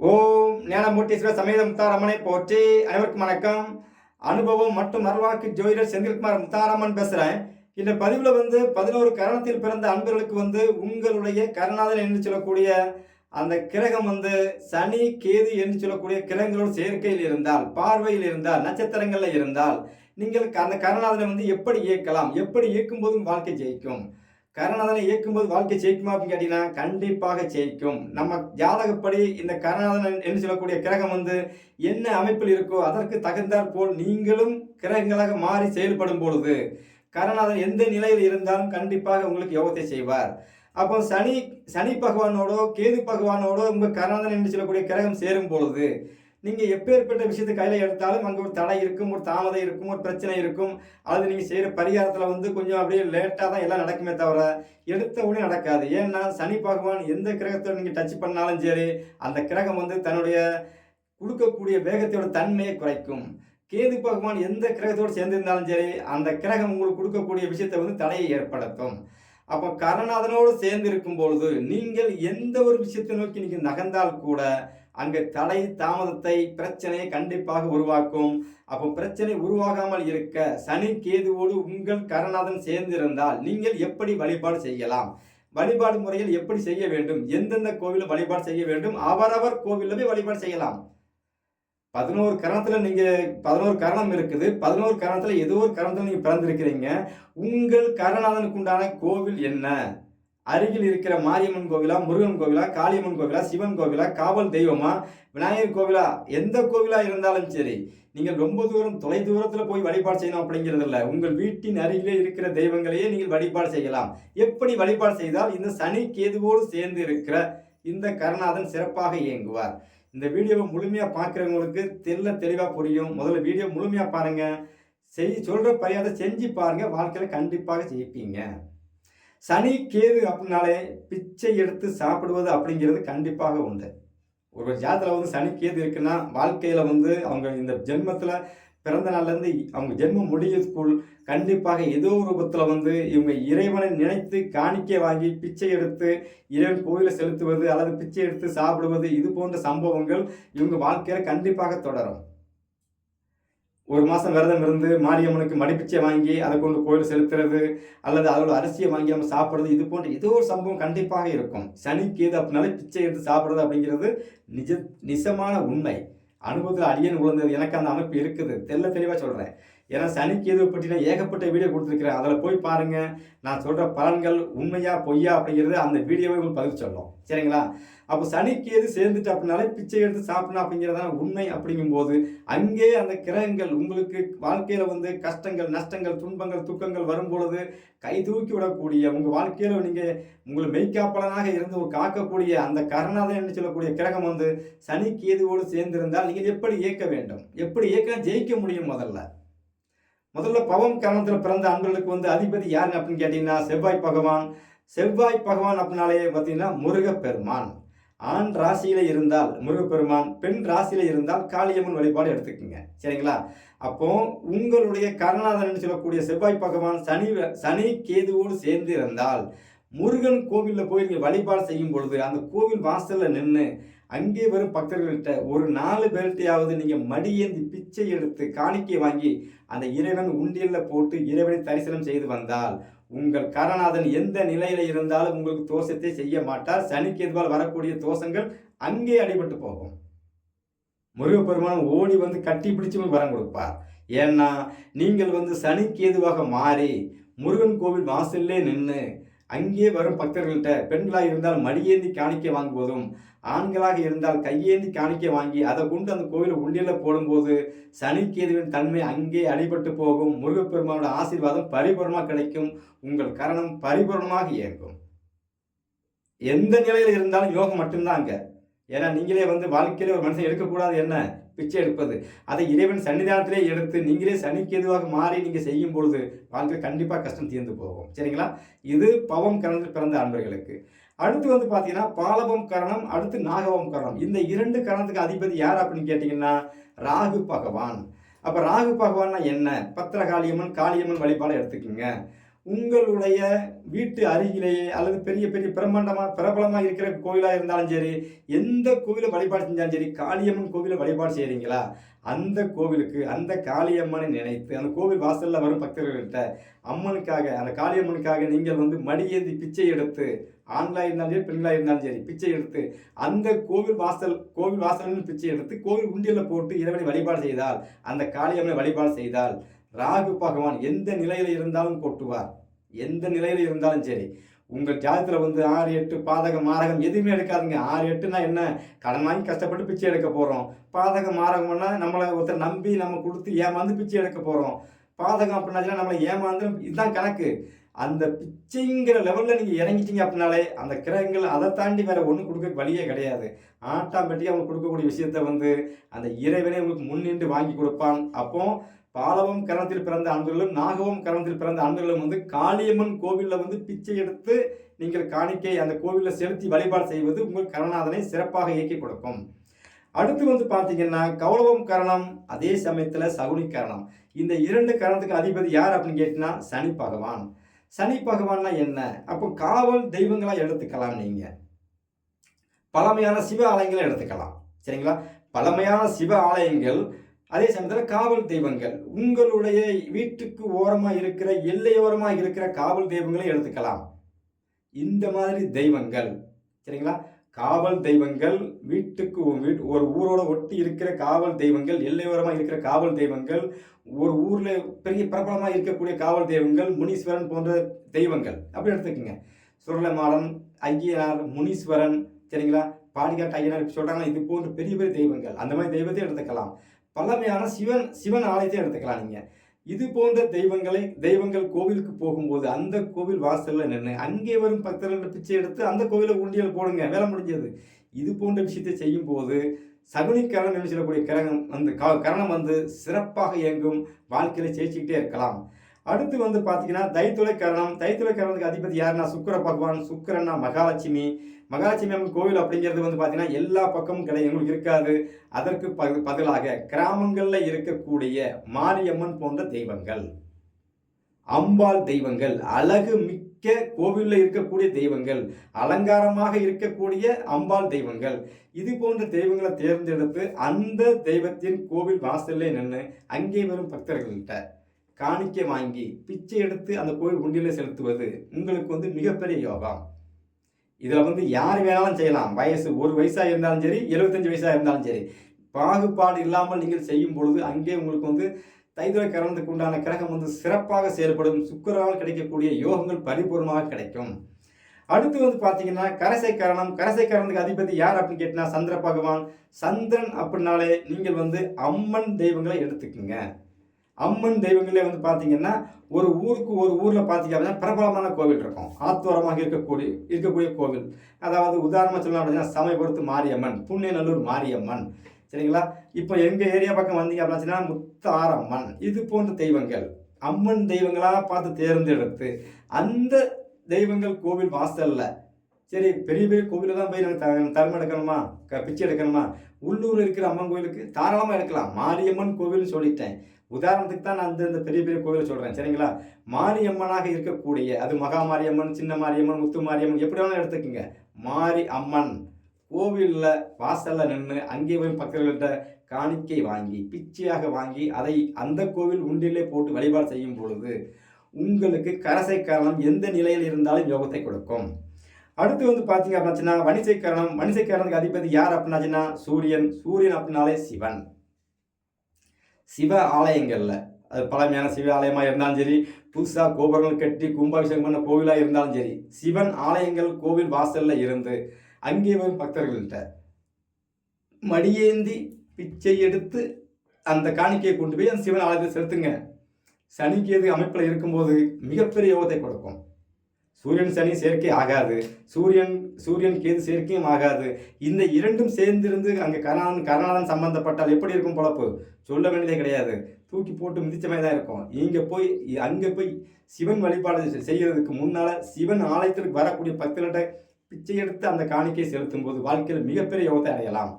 ஓம் ஞானமூர்த்தீஸ்வர சமேத முத்தாரம்மனை போற்றி அனைவருக்கும் வணக்கம். அனுபவம் மற்றும் அருள்வாக்கு ஜோதிடர் செந்தில்குமார் முத்தாரம்மன் பேசுகிறேன் இந்த பதிவில் வந்து பதினோரு கரணத்தில் பிறந்த அன்பர்களுக்கு வந்து உங்களுடைய கருணாதன் என்று சொல்லக்கூடிய அந்த கிரகம் வந்து சனி கேது என்று சொல்லக்கூடிய கிரகங்களோட சேர்க்கையில் இருந்தால் பார்வையில் இருந்தால் நட்சத்திரங்களில் இருந்தால் நீங்கள் அந்த கருணாதனை வந்து எப்படி இயக்கலாம் எப்படி இயக்கும்போதும் வாழ்க்கை ஜெயிக்கும். கருணாதனை இயக்கும்போது வாழ்க்கை ஜெயிக்குமா அப்படின்னு கேட்டீங்கன்னா கண்டிப்பாக ஜெயிக்கும். நம்ம ஜாதகப்படி இந்த கருணாதனன் என்று சொல்லக்கூடிய கிரகம் வந்து என்ன அமைப்பில் இருக்கோ அதற்கு தகுந்தாற் போல் நீங்களும் கிரகங்களாக மாறி செயல்படும் பொழுது கருணாதன் எந்த நிலையில் இருந்தாலும் கண்டிப்பாக உங்களுக்கு யோகத்தை செய்வார். அப்போ சனி சனி பகவானோடோ கேது பகவானோடோ உங்கள் கருணாதன் என்று சொல்லக்கூடிய கிரகம் சேரும் பொழுது நீங்கள் எப்பேற்பட்ட விஷயத்தை கையில் எடுத்தாலும் அங்கே ஒரு தடை இருக்கும் ஒரு தாமதம் இருக்கும் ஒரு பிரச்சனை இருக்கும். அல்லது நீங்கள் செய்கிற பரிகாரத்தில் வந்து கொஞ்சம் அப்படியே லேட்டாக தான் எல்லாம் நடக்குமே தவிர எடுத்த உடனே நடக்காது. ஏன்னா சனி பகவான் எந்த கிரகத்தை நீங்கள் டச் பண்ணாலும் சரி அந்த கிரகம் வந்து தன்னுடைய கொடுக்கக்கூடிய வேகத்தோட தன்மையை குறைக்கும். கேது பகவான் எந்த கிரகத்தோடு சேர்ந்திருந்தாலும் சரி அந்த கிரகம் உங்களுக்கு கொடுக்கக்கூடிய விஷயத்தை வந்து தடையை ஏற்படுத்தும். அப்போ கரணாதனோடு சேர்ந்து இருக்கும் பொழுது நீங்கள் எந்த ஒரு விஷயத்தை நோக்கி நீங்கள் நகர்ந்தால் கூட அங்கே தடை தாமதத்தை பிரச்சனையை கண்டிப்பாக உருவாக்கும். அப்போ பிரச்சனை உருவாகாமல் இருக்க சனி கேதுவோடு உங்கள் கரணாதன் சேர்ந்திருந்தால் நீங்கள் எப்படி வழிபாடு செய்யலாம்? வழிபாடு முறையில் எப்படி செய்ய வேண்டும்? எந்தெந்த கோவிலில் வழிபாடு செய்ய வேண்டும்? அவரவர் கோவிலில் போய் வழிபாடு செய்யலாம். பதினோரு கரணத்தில் நீங்கள் பதினோரு கரணம் இருக்குது. பதினோரு கரணத்தில் ஏதோ ஒரு கரணத்தில் நீங்கள் பிறந்திருக்கிறீங்க. உங்கள் கரணாதனுக்கு உண்டான கோவில் என்ன? அருகில் இருக்கிற மாரியம்மன் கோவிலா முருகன் கோவிலா காளியம்மன் கோவிலா சிவன் கோவிலா காவல் தெய்வமா விநாயகர் கோவிலா எந்த கோவிலா இருந்தாலும் சரி நீங்கள் ரொம்ப தூரம் தொலை தூரத்தில் போய் வழிபாடு செய்யணும் அப்படிங்கிறது இல்லை. உங்கள் வீட்டின் அருகிலே இருக்கிற தெய்வங்களையே நீங்கள் வழிபாடு செய்யலாம். எப்படி வழிபாடு செய்தால் இந்த சனி கேதுவோடு சேர்ந்து இருக்கிற இந்த கருணாதன் சிறப்பாக இயங்குவார். இந்த வீடியோவை முழுமையாக பார்க்குறவங்களுக்கு தெல்ல தெளிவாக புரியும். முதல்ல வீடியோ முழுமையாக பாருங்கள் செய் சொல்கிற பரியாதை செஞ்சு பாருங்கள் வாழ்க்கையில் கண்டிப்பாக ஜெயிப்பீங்க. சனி கேது அப்படின்னாலே பிச்சை எடுத்து சாப்பிடுவது அப்படிங்கிறது கண்டிப்பாக உண்டு. ஒரு ஜாதத்தில் வந்து சனி கேது இருக்குன்னா வாழ்க்கையில் வந்து அவங்க இந்த ஜென்மத்தில் பிறந்த நாள்லேருந்து அவங்க ஜென்மம் முடியதுக்குள் கண்டிப்பாக ஏதோ ஒரு ரூபத்தில் வந்து இவங்க இறைவனை நினைத்து காணிக்கை வாங்கி பிச்சை எடுத்து இறைவன் கோயிலை செலுத்துவது அல்லது பிச்சை எடுத்து சாப்பிடுவது இது போன்ற சம்பவங்கள் இவங்க வாழ்க்கையில் கண்டிப்பாக தொடரும். ஒரு மாதம் விரதம் இருந்து மாரியம்மனுக்கு மடிப்பிச்சை வாங்கி அதை கொண்டு கோயில் செலுத்துறது அல்லது அதோட அரிசியை வாங்கி நம்ம சாப்பிட்றது இது போன்ற ஏதோ ஒரு சம்பவம் கண்டிப்பாக இருக்கும். சனிக்கு கேது அப்படின்னாலே பிச்சை எடுத்து சாப்பிட்றது அப்படிங்கிறது நிஜ நிஜமான உண்மை. அனுபவத்தில் அடியன் உழந்தது எனக்கு அந்த அமைப்பு இருக்குது. தெல்ல தெளிவாக சொல்கிறேன் ஏன்னா சனிக்கு எது பற்றின ஏகப்பட்ட வீடியோ கொடுத்துருக்கிறேன். அதில் போய் பாருங்கள் நான் சொல்கிற பலன்கள் உண்மையா பொய்யா அப்படிங்கிறது அந்த வீடியோவை உங்களுக்கு பதிவு சொல்லும். சரிங்களா? அப்போ சனிக்கு எது சேர்ந்துட்டு அப்படின்னாலே பிச்சை எடுத்து சாப்பிடணும் அப்படிங்கிறதான உண்மை அப்படிங்கும்போது அங்கே அந்த கிரகங்கள் உங்களுக்கு வாழ்க்கையில் வந்து கஷ்டங்கள் நஷ்டங்கள் துன்பங்கள் துக்கங்கள் வரும்பொழுது கை தூக்கி விடக்கூடிய உங்கள் வாழ்க்கையில் நீங்கள் உங்களை மெய்க்காப்பலனாக இருந்து காக்கக்கூடிய அந்த கருணாதன் என்று சொல்லக்கூடிய கிரகம் வந்து சனி கேதுவோடு சேர்ந்திருந்தால் நீங்கள் எப்படி இயக்க வேண்டும்? எப்படி இயக்க ஜெயிக்க முடியும் முதல்ல? முதல்ல பவம் கரணத்தில் பிறந்த அன்பர்களுக்கு வந்து அதிபதி யாருங்க அப்படின்னு கேட்டிங்கன்னா செவ்வாய் பகவான். செவ்வாய் பகவான் அப்படின்னாலே பார்த்தீங்கன்னா முருகப்பெருமான். ஆண் ராசியில இருந்தால் முருகப்பெருமான் பெண் ராசியில இருந்தால் காளியம்மன் வழிபாடு எடுத்துக்கோங்க. சரிங்களா? அப்போ உங்களுடைய கருணாதனன் சொல்லக்கூடிய செவ்வாய் பகவான் சனி சனி கேதுவோடு சேர்ந்து இருந்தால் முருகன் கோவிலில் போய் நீங்கள் வழிபாடு செய்யும் பொழுது அந்த கோவில் வாசலில் நின்று அங்கே வரும் பக்தர்கள்ட்ட ஒரு நாலு பேர்கிட்டையாவது நீங்கள் மடியேந்தி பிச்சை எடுத்து காணிக்கை வாங்கி அந்த இறைவன் உண்டியலில் போட்டு இறைவனை தரிசனம் செய்து வந்தால் உங்கள் கரநாதன் எந்த நிலையில இருந்தாலும் உங்களுக்கு தோஷத்தை செய்ய மாட்டார். சனிக்கு எதுவால் வரக்கூடிய தோஷங்கள் அங்கே அடிபட்டு போகும். முருகப்பெருமான் ஓடி வந்து கட்டி பிடிச்சு வரம் கொடுப்பார். ஏன்னா நீங்கள் வந்து சனிக்கு எதுவாக மாறி முருகன் கோவில் வாசல்லே நின்று அங்கே வரும் பக்தர்கள்ட்ட பெண்களாக இருந்தால் மடியேந்தி காணிக்கை வாங்குவதும் ஆண்களாக இருந்தால் கையேந்தி காணிக்கை வாங்கி அதை கொண்டு அந்த கோவிலை உண்டியில் போடும்போது சனிக்கேதுவின் தன்மை அங்கே அடிபட்டு போகும். முருகப்பெருமானோட ஆசீர்வாதம் பரிபூர்ணமாக கிடைக்கும். உங்கள் கரணம் பரிபூர்ணமாக இயங்கும். எந்த நிலையில் இருந்தாலும் யோகம் மட்டும்தான் அங்கே. ஏன்னா நீங்களே வந்து வாழ்க்கையில் ஒரு மனுஷன் எடுக்கக்கூடாது என்ன? பிச்சை எடுப்பது. அதை இறைவன் சன்னிதானத்திலே எடுத்து நீங்களே சனிக்கு எதுவாக மாறி நீங்கள் செய்யும் பொழுது வாழ்க்கை கண்டிப்பாக கஷ்டம் தீர்ந்து போகும். சரிங்களா? இது பவம் கரணத்தில் பிறந்த அன்பர்களுக்கு. அடுத்து வந்து பார்த்தீங்கன்னா பாலவம் கரணம் அடுத்து நாகவம் கரணம். இந்த இரண்டு கரணத்துக்கு அதிபதி யார் அப்படின்னு கேட்டிங்கன்னா ராகு பகவான். அப்போ ராகு பகவான்னா என்ன? பத்திரகாளியம்மன் காளியம்மன் காளியம்மன் வழிபாடு எடுத்துக்கோங்க. உங்களுடைய வீட்டு அருகிலேயே அல்லது பெரிய பெரிய பிரம்மாண்டமாக பிரபலமாக இருக்கிற கோவிலாக இருந்தாலும் சரி எந்த கோவிலை வழிபாடு செஞ்சாலும் சரி காளியம்மன் கோவிலை வழிபாடு செய்கிறீங்களா அந்த கோவிலுக்கு அந்த காளியம்மனை நினைத்து அந்த கோவில் வாசலில் வரும் பக்தர்கள்கிட்ட அம்மனுக்காக அந்த காளியம்மனுக்காக நீங்கள் வந்து மடியேந்தி பிச்சை எடுத்து ஆண்களாக இருந்தாலும் சரி பெண்களாக இருந்தாலும் சரி பிச்சை எடுத்து அந்த கோவில் வாசல் கோவில் வாசலில் பிச்சை எடுத்து கோவில் உண்டியலில் போட்டு இறைவனை வழிபாடு செய்தால் அந்த காளியம்மனை வழிபாடு செய்தால் ராகு பகவான் எந்த நிலையில் இருந்தாலும் கொட்டுவார். எந்த நிலையில் இருந்தாலும் சரி. உங்கள் ஜாதத்தில் வந்து ஆறு எட்டு பாதகம் மாரகம் எதுவுமே எடுக்காதுங்க. ஆறு எட்டுனா என்ன? கடன் வாங்கி கஷ்டப்பட்டு பிச்சை எடுக்க போகிறோம் பாதகம் மாரகம்னா நம்மளை ஒருத்தர் நம்பி நம்ம கொடுத்து ஏமாந்து பிச்சை எடுக்க போகிறோம் பாதகம் அப்படின்னாச்சுன்னா நம்மளை ஏமாந்து இதுதான் கணக்கு. அந்த பிச்சைங்கிற லெவலில் நீங்கள் இறங்கிட்டீங்க அப்படின்னாலே அந்த கிரகங்கள் அதை தாண்டி வேற ஒன்றும் கொடுக்க வழியே கிடையாது. ஆட்டாம்பட்டி அவங்க கொடுக்கக்கூடிய விஷயத்த வந்து அந்த இறைவனே உங்களுக்கு முன்னின்று வாங்கி கொடுப்பான். அப்போ பாலவம் கரணத்தில் பிறந்த அன்பர்களும் நாகவம் கரணத்தில் பிறந்த அன்பர்களும் வந்து காளியம்மன் கோவிலில் வந்து பிச்சை எடுத்து நீங்கள் காணிக்கை அந்த கோவிலில் செலுத்தி வழிபாடு செய்வது உங்கள் கரணாதனை சிறப்பாக இயக்கி கொடுக்கும். அடுத்து வந்து பார்த்தீங்கன்னா கௌரவம் கரணம் அதே சமயத்தில் சகுனி கரணம். இந்த இரண்டு கரணத்துக்கு அதிபதி யார் அப்படின்னு கேட்டினா சனி பகவான். சனி பகவான்னா என்ன? அப்போ காவல் தெய்வங்களாக எடுத்துக்கலாம் நீங்கள் பழமையான சிவ ஆலயங்களை எடுத்துக்கலாம். சரிங்களா? பழமையான சிவ ஆலயங்கள் அதே சமயத்தில் காவல் தெய்வங்கள். உங்களுடைய வீட்டுக்கு ஓரமாக இருக்கிற எல்லையோரமாக இருக்கிற காவல் தெய்வங்களை எடுத்துக்கலாம். இந்த மாதிரி தெய்வங்கள். சரிங்களா? காவல் தெய்வங்கள் வீட்டுக்கு ஒரு ஒரு ஊரோட ஒட்டி இருக்கிற காவல் தெய்வங்கள் எல்லையோரமாக இருக்கிற காவல் தெய்வங்கள் ஒரு ஊரில் பெரிய பிரபலமாக இருக்கக்கூடிய காவல் தெய்வங்கள் முனீஸ்வரன் போன்ற தெய்வங்கள். அப்படி எடுத்துக்கோங்க. சுரளமாடன் ஐயனார் முனீஸ்வரன் சரிங்களா? பாடிகாட்டு ஐயனார் சொல்கிறாங்க இது போன்ற பெரிய பெரிய தெய்வங்கள். அந்த மாதிரி தெய்வத்தை எடுத்துக்கலாம். பழமையான சிவன் சிவன் ஆலயத்தையும் எடுத்துக்கலாம் நீங்கள் இது போன்ற தெய்வங்களை தெய்வங்கள் கோவிலுக்கு போகும்போது அந்த கோவில் வாசலில் நின்று அங்கே வரும் பக்தர்கள் பிச்சை எடுத்து அந்த கோவிலை உண்டியல் போடுங்க வேலை முடிஞ்சது. இது போன்ற விஷயத்தை செய்யும் போது சகுனிக்கரணம் என்று சொல்லக்கூடிய கிரகம் அந்த க- கரணம் வந்து சிறப்பாக இயங்கும் வாழ்க்கையில ஜெயிச்சுக்கிட்டே இருக்கலாம். அடுத்து வந்து பார்த்தீங்கன்னா தைத்துளை கரணம் தைத்துளை கரணத்துக்கு அதிபதி யாருன்னா சுக்கர பகவான் சுக்கிரன்னா மகாலட்சுமி. மகாலட்சுமி அம்மன் கோவில் அப்படிங்கிறது வந்து பார்த்தீங்கன்னா எல்லா பக்கமும் கிடையாது எங்களுக்கு இருக்காது. அதற்கு ப- பதிலாக கிராமங்களில் இருக்கக்கூடிய மாரியம்மன் போன்ற தெய்வங்கள் அம்பாள் தெய்வங்கள் அழகு மிக்க கோவிலில் இருக்கக்கூடிய தெய்வங்கள் அலங்காரமாக இருக்கக்கூடிய அம்பாள் தெய்வங்கள். இது போன்ற தெய்வங்களை தேர்ந்தெடுத்து அந்த தெய்வத்தின் கோவில் வாசல்ல நின்று அங்கே வரும் பக்தர்கள்கிட்ட காணிக்கை வாங்கி பிச்சை எடுத்து அந்த கோயில் உண்டியில செலுத்துவது உங்களுக்கு வந்து மிகப்பெரிய யோகம். இதில் வந்து யார் வேணாலும் செய்யலாம். வயசு ஒரு வயசாக இருந்தாலும் சரி எழுபத்தஞ்சு வயசாக இருந்தாலும் சரி. பாகுபாடு இல்லாமல் நீங்கள் செய்யும் பொழுது அங்கே உங்களுக்கு வந்து தைதுரை கரணத்துக்கு உண்டான கிரகம் வந்து சிறப்பாக செயல்படும் சுக்கரால் கிடைக்கக்கூடிய யோகங்கள் பரிபூர்ணமாக கிடைக்கும். அடுத்து வந்து பார்த்தீங்கன்னா கரசை கரணம். கரசை கரணத்துக்கு அதிபதி யார் அப்படின்னு கேட்டினா சந்திர பகவான். சந்திரன் அப்படின்னாலே நீங்கள் வந்து அம்மன் தெய்வங்களை எடுத்துக்கோங்க. அம்மன் தெய்வங்களே வந்து பார்த்தீங்கன்னா ஒரு ஊருக்கு ஒரு ஊரில் பார்த்தீங்க அப்படின்னா பிரபலமான கோவில் இருக்கும். ஆத்தோரமாக இருக்கக்கூடிய இருக்கக்கூடிய கோவில். அதாவது உதாரணமாக சொல்லலாம் அப்படின்னா சமயபுரத்து மாரியம்மன் புண்ணியநல்லூர் மாரியம்மன். சரிங்களா? இப்போ எங்கள் ஏரியா பக்கம் வந்தீங்க அப்படின்னா முத்தாரம்மன். இது போன்ற தெய்வங்கள். அம்மன் தெய்வங்களாக பார்த்து தேர்ந்தெடுத்து அந்த தெய்வங்கள் கோவில் வாசலில் சரி பெரிய பெரிய கோவிலில் தான் போய் நாங்கள் தர்மம் எடுக்கணுமா? க பிச்சை எடுக்கணுமா? உள்ளூரில் இருக்கிற அம்மன் கோவிலுக்கு தாராளமாக எடுக்கலாம். மாரியம்மன் கோவில்னு சொல்லிட்டேன். உதாரணத்துக்கு தான் நான் இந்த இந்த பெரிய பெரிய கோவிலை சொல்கிறேன் சரிங்களா? மாரியம்மனாக இருக்கக்கூடிய அது மகா மாரியம்மன் சின்ன மாரியம்மன் முத்து மாரியம்மன் எப்படி வேணாலும் எடுத்துக்கோங்க. மாரி அம்மன் கோவிலில் வாசலில் நின்று அங்கே போய் பக்தர்கள்ட்ட காணிக்கை வாங்கி பிச்சையாக வாங்கி அதை அந்த கோவில் உண்டிலே போட்டு வழிபாடு செய்யும் பொழுது உங்களுக்கு கரசை காரணம் எந்த நிலையில் இருந்தாலும் யோகத்தை கொடுக்கும். அடுத்து வந்து பார்த்தீங்க அப்படின்னா வணிசை கரணம். வணிசை காரணத்துக்கு அதிபதி யார் அப்படின்னாச்சுன்னா சூரியன். சூரியன் அப்படின்னாலே சிவன். சிவ ஆலயங்களில். அது பழமையான சிவ ஆலயமாக இருந்தாலும் சரி புதுசாக கோபுரங்கள் கட்டி கும்பாபிஷேகம் பண்ண கோவிலாக இருந்தாலும் சரி சிவன் ஆலயங்கள் கோவில் வாசலில் இருந்து அங்கே வரும் பக்தர்கள்கிட்ட மடியேந்தி பிச்சை எடுத்து அந்த காணிக்கையை கொண்டு போய் அந்த சிவன் ஆலயத்தை செலுத்துங்க. சனிக்கேது அமைப்பில் இருக்கும்போது மிகப்பெரிய யோகத்தை கொடுக்கும். சூரியன் சனி சேர்க்கை ஆகாது. சூரியன் சூரியன் கேது சேர்க்கையும் ஆகாது. இந்த இரண்டும் சேர்ந்திருந்து அங்கே கரணான் கரணாதன் சம்பந்தப்பட்டால் எப்படி இருக்கும் பொழப்பு? சொல்ல வேண்டியதே கிடையாது. தூக்கி போட்டு மிதிச்சமே தான் இருக்கும். இங்கே போய் அங்கே போய் சிவன் வழிபாடு செய்கிறதுக்கு முன்னால் சிவன் ஆலயத்திற்கு வரக்கூடிய பக்தர்கிட்ட பிச்சை எடுத்து அந்த காணிக்கையை செலுத்தும் போது வாழ்க்கையில் மிகப்பெரிய யோகத்தை அடையலாம்.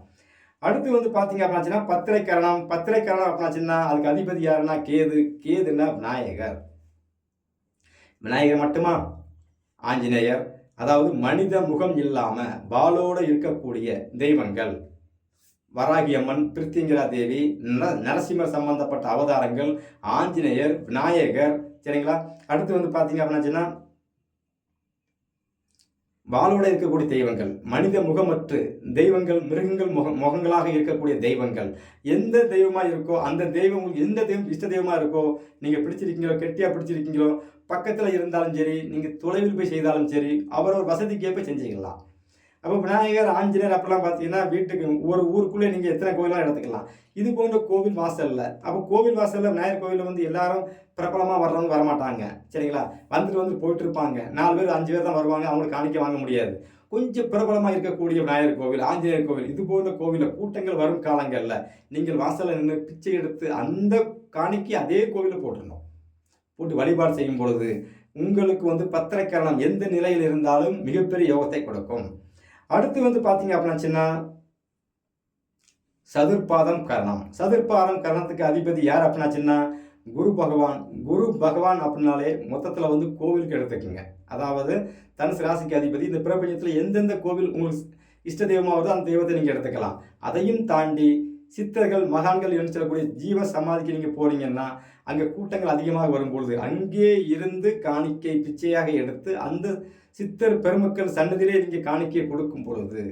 அடுத்து வந்து பார்த்தீங்க அப்படின்னாச்சுன்னா பத்திரை கரணம் பத்திரை கரணம் அப்படின்னாச்சுன்னா அதுக்கு அதிபதி யாருன்னா? கேது. கேதுன்னா விநாயகர். விநாயகர் மட்டுமா? ஆஞ்சநேயர் அதாவது மனித முகம் இல்லாமல் பாலோடு இருக்கக்கூடிய தெய்வங்கள். வராகியம்மன் பிரித்திங்கிரா தேவி நர நரசிம்மர் சம்பந்தப்பட்ட அவதாரங்கள் ஆஞ்சநேயர் விநாயகர் சரிங்களா? அடுத்து வந்து பார்த்தீங்க அப்படின்னா வாளோட இருக்கக்கூடிய தெய்வங்கள் மனித முகமற்று தெய்வங்கள் மிருகங்கள் முக முகங்களாக இருக்கக்கூடிய தெய்வங்கள். எந்த தெய்வமாக இருக்கோ அந்த தெய்வம் எந்த தெய்வம் இஷ்ட தெய்வமாக இருக்கோ நீங்கள் பிடிச்சிருக்கீங்களோ கெட்டியாக பிடிச்சிருக்கீங்களோ பக்கத்தில் இருந்தாலும் சரி நீங்கள் தொலைவில் போய் செய்தாலும் சரி அவரவர் வசதிக்கேற்ப செஞ்சுக்கலாம் அப்போ விநாயகர் ஆஞ்சநேயர் அப்படிலாம் பார்த்தீங்கன்னா வீட்டுக்கு ஒரு ஊருக்குள்ளே நீங்கள் எத்தனை கோவிலாக எடுத்துக்கலாம். இது போன்ற கோவில் வாசலில் அப்போ கோவில் வாசலில் விநாயகர் கோவிலில் வந்து எல்லாரும் பிரபலமாக வர்றவங்க வரமாட்டாங்க. சரிங்களா? வந்துட்டு வந்து போயிட்டு இருப்பாங்க நாலு பேர் அஞ்சு பேர் தான் வருவாங்க. அவங்களுக்கு காணிக்க வாங்க முடியாது. கொஞ்சம் பிரபலமாக இருக்கக்கூடிய விநாயகர் கோவில் ஆஞ்சநேயர் கோவில் இது போன்ற கோவிலில் கூட்டங்கள் வரும் காலங்களில் நீங்கள் வாசலில் நின்று பிச்சை எடுத்து அந்த காணிக்கு அதே கோவிலில் போட்டுடணும் போட்டு வழிபாடு செய்யும் பொழுது உங்களுக்கு வந்து பத்திரக்கரணம் எந்த நிலையில் இருந்தாலும் மிகப்பெரிய யோகத்தை கொடுக்கும். அடுத்து வந்து பார்த்தீங்க அப்படின்னாச்சுன்னா சதுர்பாதம் கரணம். சதுர்பாதம் கரணத்துக்கு அதிபதி யார் அப்படின்னாச்சுன்னா குரு பகவான். குரு பகவான் அப்படின்னாலே மொத்தத்தில் வந்து கோவிலுக்கு எடுத்துக்கோங்க. அதாவது தனுசு ராசிக்கு அதிபதி இந்த பிரபஞ்சத்தில் எந்தெந்த கோவில் உங்களுக்கு இஷ்ட தெய்வமாக வருதோ அந்த தெய்வத்தை நீங்கள் எடுத்துக்கலாம். அதையும் தாண்டி சித்தர்கள் மகான்கள் என்று சொல்லக்கூடிய ஜீவ சமாதிக்கு நீங்கள் போறீங்கன்னா அங்கே கூட்டங்கள் அதிகமாக வரும்பொழுது அங்கே இருந்து காணிக்கை பிச்சையாக எடுத்து அந்த சித்தர் பெருமக்கள் சன்னதியிலே நீங்கள் காணிக்கை கொடுக்கும் பொழுது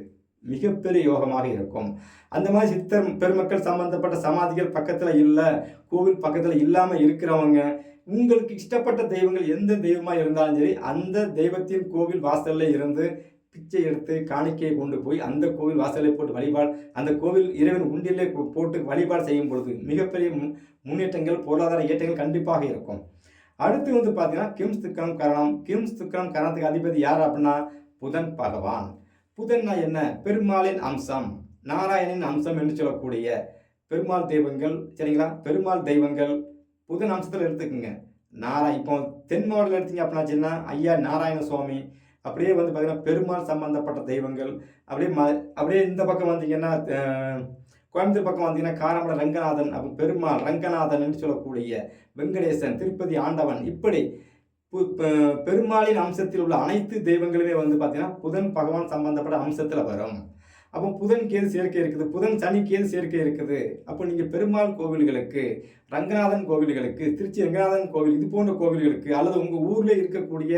மிகப்பெரிய யோகமாக இருக்கும். அந்த மாதிரி சித்தர் பெருமக்கள் சம்பந்தப்பட்ட சமாதிகள் பக்கத்தில் இல்லை கோவில் பக்கத்தில் இல்லாமல் இருக்கிறவங்க உங்களுக்கு இஷ்டப்பட்ட தெய்வங்கள் எந்த தெய்வமாக இருந்தாலும் சரி அந்த தெய்வத்தின் கோவில் வாசலில் இருந்து பிச்சை எடுத்து காணிக்கையை கொண்டு போய் அந்த கோவில் வாசலை போட்டு வழிபாடு அந்த கோவில் இறைவன் உண்டியலே போட்டு வழிபாடு செய்யும் பொழுது மிகப்பெரிய முன்னேற்றங்கள் பொருளாதார ஏற்றங்கள் கண்டிப்பாக இருக்கும். அடுத்து வந்து பார்த்தீங்கன்னா கிம்ஸ் துக்கரம் கரணம். கிம்ஸ் துக்கரம் கரணத்துக்கு அதிபதி யார் அப்படின்னா புதன் பகவான். புதன்னா என்ன? பெருமாளின் அம்சம். நாராயணின் அம்சம் என்று சொல்லக்கூடிய பெருமாள் தெய்வங்கள் சரிங்களா? பெருமாள் தெய்வங்கள் புதன் அம்சத்தில் எடுத்துக்கோங்க. நாரா இப்போ தென் மாவட்டத்தில் எடுத்தீங்க அப்படின்னாச்சுன்னா ஐயா நாராயண சுவாமி அப்படியே வந்து பார்த்திங்கன்னா பெருமாள் சம்பந்தப்பட்ட தெய்வங்கள். அப்படியே ம அப்படியே இந்த பக்கம் வந்தீங்கன்னா கோயம்புத்தூர் பக்கம் வந்தீங்கன்னா காரமட ரங்கநாதன் அப்போ பெருமாள் ரங்கநாதன் என்று சொல்லக்கூடிய வெங்கடேசன் திருப்பதி ஆண்டவன். இப்படி பெருமாளின் அம்சத்தில் உள்ள அனைத்து தெய்வங்களுமே வந்து பார்த்தீங்கன்னா புதன் பகவான் சம்பந்தப்பட்ட அம்சத்தில் வரும். அப்போ புதன் கேது சேர்க்கை இருக்குது புதன் சனி கேது சேர்க்கை இருக்குது. அப்போ நீங்கள் பெருமாள் கோவில்களுக்கு ரங்கநாதன் கோவில்களுக்கு திருச்சி ரங்கநாதன் கோவில் இது போன்ற கோவில்களுக்கு அல்லது உங்கள் ஊரில் இருக்கக்கூடிய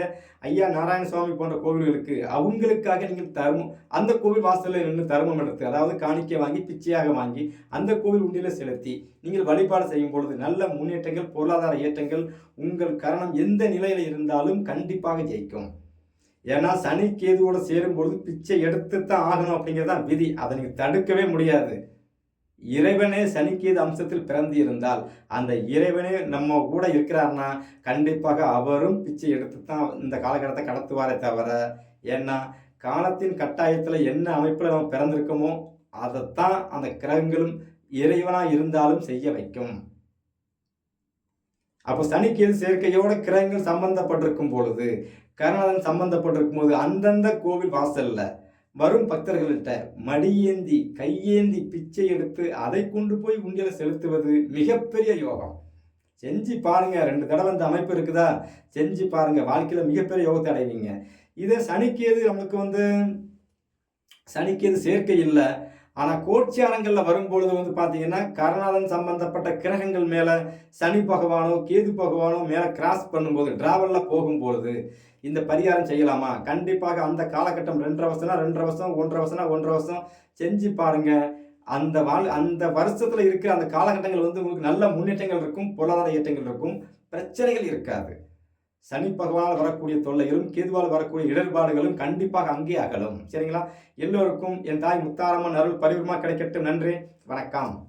ஐயா நாராயண சுவாமி போன்ற கோவில்களுக்கு அவங்களுக்காக நீங்கள் தர்மம் அந்த கோவில் வாசலில் நின்று தர்மம் எடுத்து அதாவது காணிக்கை வாங்கி பிச்சையாக வாங்கி அந்த கோவில் உண்டியில் செலுத்தி நீங்கள் வழிபாடு செய்யும் பொழுது நல்ல முன்னேற்றங்கள் பொருளாதார ஏற்றங்கள் உங்கள் கரணம் எந்த நிலையில் இருந்தாலும் கண்டிப்பாக ஜெயிக்கும். ஏன்னா சனி கேதுவோட சேரும்பொழுது பிச்சை எடுத்து தான் ஆகணும் அப்படிங்கிறது தான் விதி. அதை நீங்கள் தடுக்கவே முடியாது. இறைவனே சனிக்கேது அம்சத்தில் பிறந்து இருந்தால் அந்த இறைவனே நம்ம கூட இருக்கிறார்னா கண்டிப்பாக அவரும் பிச்சை எடுத்து தான் இந்த காலகட்டத்தை கடத்துவாரே தவிர ஏன்னா காலத்தின் கட்டாயத்தில் என்ன அமைப்பில் நம்ம பிறந்திருக்கோமோ அதைத்தான் அந்த கிரகங்களும் இறைவனாக இருந்தாலும் செய்ய வைக்கும். அப்போ சனிக்கேது சேர்க்கையோட கிரகங்கள் சம்பந்தப்பட்டிருக்கும் பொழுது கருணாதன் சம்பந்தப்பட்டிருக்கும் போது அந்தந்த கோவில் வாசல்ல வரும் பக்தர்கள்ட்ட மடியேந்தி கையேந்தி பிச்சை எடுத்து அதை கொண்டு போய் உண்டியல செலுத்துவது மிகப்பெரிய யோகம். செஞ்சு பாருங்க ரெண்டு தடவை அந்த அமைப்பு இருக்குதா? செஞ்சு பாருங்க வாழ்க்கையில மிகப்பெரிய யோகத்தை அடைவீங்க. இதை சனிக்கேது நம்மளுக்கு வந்து சனிக்கேது சேர்க்கை இல்லை. ஆனால் கோட்சியானங்களில் வரும்பொழுது வந்து பார்த்தீங்கன்னா கருணாதன் சம்பந்தப்பட்ட கிரகங்கள் மேலே சனி பகவானோ கேது பகவானோ மேலே கிராஸ் பண்ணும்போது டிராவலில் போகும்பொழுது இந்த பரிகாரம் செய்யலாமா? கண்டிப்பாக அந்த காலகட்டம் ரெண்டரை வருஷம்னா ரெண்டரை வருஷம் ஒன்றரை வருஷம்னா ஒன்றரை வருஷம். செஞ்சு பாருங்க. அந்த வாழ் அந்த வருஷத்தில் இருக்கிற அந்த காலகட்டங்கள் வந்து உங்களுக்கு நல்ல முன்னேற்றங்கள் இருக்கும் பொருளாதார ஏற்றங்கள் இருக்கும். பிரச்சனைகள் இருக்காது. சனி பகவானால் வரக்கூடிய தொல்லைகளும் கேதுவால் வரக்கூடிய இடர்பாடுகளும் கண்டிப்பாக அங்கே அகலும். சரிங்களா? எல்லோருக்கும் என் தாய் முத்தாரம்மன் அருள் பரிவுமா கிடைக்கட்டும். நன்றி. வணக்கம்.